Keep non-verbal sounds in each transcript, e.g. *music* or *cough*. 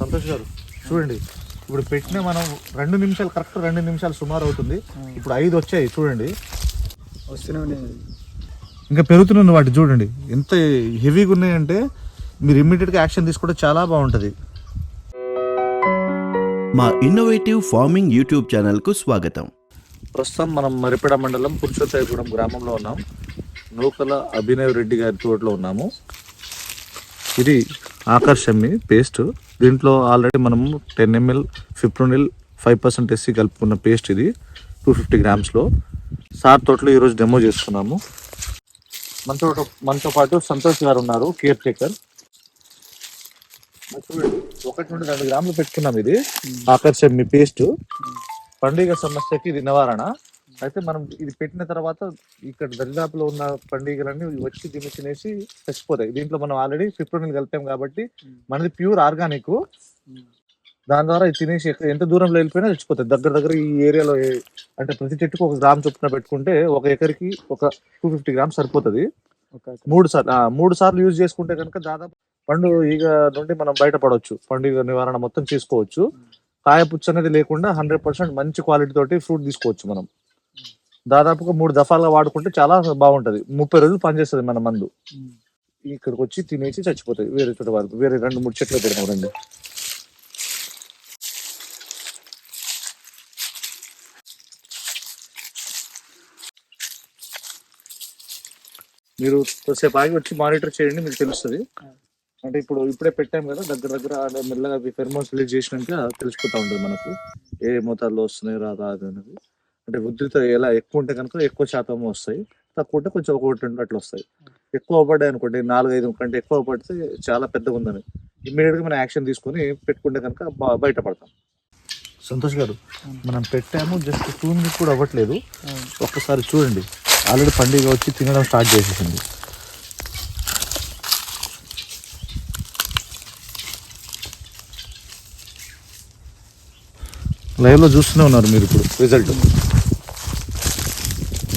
సంతోష్ గారు చూడండి. ఇప్పుడు పెట్టిన మనం రెండు నిమిషాలు కరెక్ట్ రెండు నిమిషాలు సుమారు అవుతుంది. ఇప్పుడు ఐదు వచ్చాయి చూడండి. వస్తూనే ఉన్నాయి. ఇంకా పెరుగుతున్నాయి వాటి చూడండి. ఎంత హెవీగా ఉన్నాయంటే మీరు ఇమ్మీడియట్గా యాక్షన్ తీసుకుంటే చాలా బాగుంటుంది. మా ఇన్నోవేటివ్ ఫార్మింగ్ యూట్యూబ్ ఛానల్కు స్వాగతం. ప్రస్తుతం మనం మరిపెడ మండలం పురుషోత్తయగూడెం గ్రామంలో ఉన్నాం. నూకల అభినవ్ రెడ్డి గారి తోటలో ఉన్నాము. ఇది ఆకర్షమి పేస్ట్. దీంట్లో ఆల్రెడీ మనము ten ML fipronil five percent SC కలుపుకున్న పేస్ట్ ఇది టూ ఫిఫ్టీ గ్రామ్స్లో. సార్ తోటలో ఈరోజు డెమో చేస్తున్నాము మనతో మనతో పాటు సంతోష్ గారు ఉన్నారు కేర్ టేకర్. ఒకటి నుండి రెండు గ్రాములు పెట్టుకున్నాం ఇది ఆకర్షమి పేస్ట్. పండుగ సమస్యకి ఇది నివారణ. అయితే మనం ఇది పెట్టిన తర్వాత ఇక్కడ దరిదాపులో ఉన్న పండుగలన్నీ వచ్చి దీన్ని తినేసి చచ్చిపోతాయి. దీంట్లో మనం ఆల్రెడీ ఫిప్రోనిల్ కలిపాం కాబట్టి మనది ప్యూర్ ఆర్గానిక్ దాని ద్వారా ఇది తినేసి ఎంత దూరంలో వెళ్ళిపోయినా చచ్చిపోతాయి. దగ్గర దగ్గర ఈ ఏరియాలో అంటే ప్రతి చెట్టుకు ఒక గ్రామ్ చొప్పున పెట్టుకుంటే ఒక ఎకరికి ఒక టూ ఫిఫ్టీ గ్రామ్స్ సరిపోతుంది. మూడు సార్లు మూడు సార్లు యూజ్ చేసుకుంటే కనుక దాదాపు పండు ఈగ నుండి మనం బయటపడవచ్చు. పండుగ నివారణ మొత్తం చేసుకోవచ్చు. కాయ పుచ్చు అనేది లేకుండా హండ్రెడ్ పర్సెంట్ మంచి క్వాలిటీ తోటి ఫ్రూట్ తీసుకోవచ్చు మనం. దాదాపుగా మూడు దఫాలుగా వాడుకుంటే చాలా బాగుంటది. ముప్పై రోజులు పనిచేస్తుంది మన మందు. ఇక్కడికి వచ్చి తినేసి చచ్చిపోతాయి. వేరే చోట వరకు వేరే రెండు మూడు చెట్లు పెడతాం రండి మీరు కొద్దిసేపు ఆగి వచ్చి మానిటర్ చేయండి మీకు తెలుస్తుంది. అంటే ఇప్పుడు ఇప్పుడే పెట్టాం కదా దగ్గర దగ్గర మెల్లగా ఫెర్మోన్స్ రిలీజ్ చేసినాక తెలిసిపోతా ఉంటుంది మనకు. ఏ మోతాదులో వస్తున్నాయి రాదా అనేది. అంటే ఉధృత ఎలా ఎక్కువ ఉంటే కనుక ఎక్కువ శాతం వస్తాయి. తక్కువ ఉంటే కొంచెం ఒకటి రెండు అట్లా వస్తాయి. ఎక్కువ పడ్డాయి అనుకోండి నాలుగు ఐదు కంటే ఎక్కువ పడితే చాలా పెద్దగా ఉందని. ఇమ్మీడియట్గా మనం యాక్షన్ తీసుకొని పెట్టుకుంటే కనుక బ- బయటపడతాం. సంతోష్ గారు మనం పెట్టాము జస్ట్ టూ మినిట్స్ కూడా అవ్వట్లేదు. ఒక్కసారి చూడండి. ఆల్రెడీ పండుగ వచ్చి తినడం స్టార్ట్ చేసేసింది. లైవ్లో చూస్తూనే ఉన్నారు మీరు ఇప్పుడు. రిజల్ట్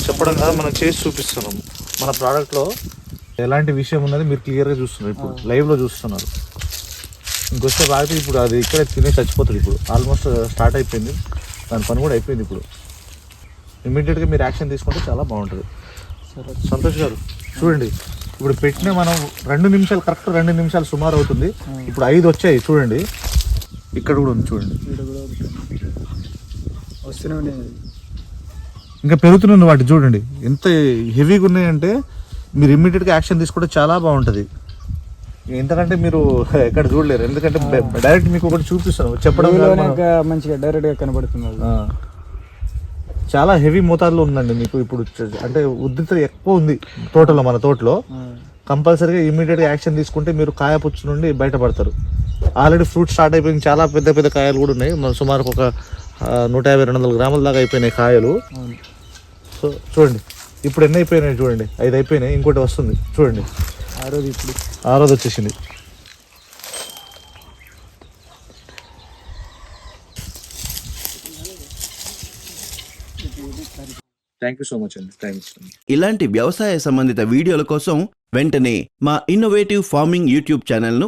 చెప్పడం కాదు మనం చేసి చూపిస్తున్నాం. మన ప్రోడక్ట్లో ఎలాంటి విషయం ఉన్నది మీరు క్లియర్గా చూస్తున్నారు ఇప్పుడు. లైవ్లో చూస్తున్నారు. ఇంకొస్తే బాగా ఇప్పుడు అది ఇక్కడే తినే చచ్చిపోతుంది ఇప్పుడు. ఆల్మోస్ట్ స్టార్ట్ అయిపోయింది. దాని పని కూడా అయిపోయింది ఇప్పుడు. ఇమీడియట్గా మీరు యాక్షన్ తీసుకుంటే చాలా బాగుంటుంది. సరే సంతోష్ గారు చూడండి. ఇప్పుడు పెట్టిన మనం రెండు నిమిషాలు కరెక్ట్ రెండు నిమిషాలు సుమారు అవుతుంది. ఇప్పుడు ఐదు వచ్చాయి చూడండి. ఇక్కడ కూడా ఉంది చూడండి. వస్తూనే ఉన్నాయి. ఇంకా పెరుగుతున్నాయి వాటి చూడండి. ఎంత హెవీగా ఉన్నాయంటే మీరు ఇమ్మీడియట్గా యాక్షన్ తీసుకుంటే చాలా బాగుంటది. ఎందుకంటే మీరు *laughs* ఎక్కడ చూడలేరు. ఎందుకంటే డైరెక్ట్ మీకు ఒకటి చూపిస్తాను. చెప్పడం మంచిగా డైరెక్ట్గా కనబడుతుంది. చాలా హెవీ మోతాదులో ఉందండి మీకు ఇప్పుడు అంటే ఉద్రిక్త ఎక్కువ ఉంది తోటలో మన తోటలో. కంపల్సరీగా ఇమీడియట్గా యాక్షన్ తీసుకుంటే మీరు కాయ పుచ్చు నుండి బయటపడతారు. ఆల్రెడీ ఫ్రూట్ స్టార్ట్ అయిపోయింది చాలా పెద్ద పెద్ద కాయలు కూడా ఉన్నాయి. మన సుమారు ఒక నూట యాభై రెండు వందల గ్రాముల దాకా అయిపోయినాయి కాయలు. సో చూడండి. ఇప్పుడు ఎన్ని అయిపోయినాయి చూడండి. ఐదు అయిపోయినాయి ఇంకోటి వస్తుంది. చూడండి. ఆ రోజు ఇప్పుడు ఆ రోజు వచ్చేసింది థ్యాంక్ యూ సో మచ్ అండి థ్యాంక్స్ ఇలాంటి వ్యవసాయ సంబంధిత వీడియోల కోసం వెంటనే మా ఇన్నోవేటివ్ ఫార్మింగ్ యూట్యూబ్ ఛానల్ను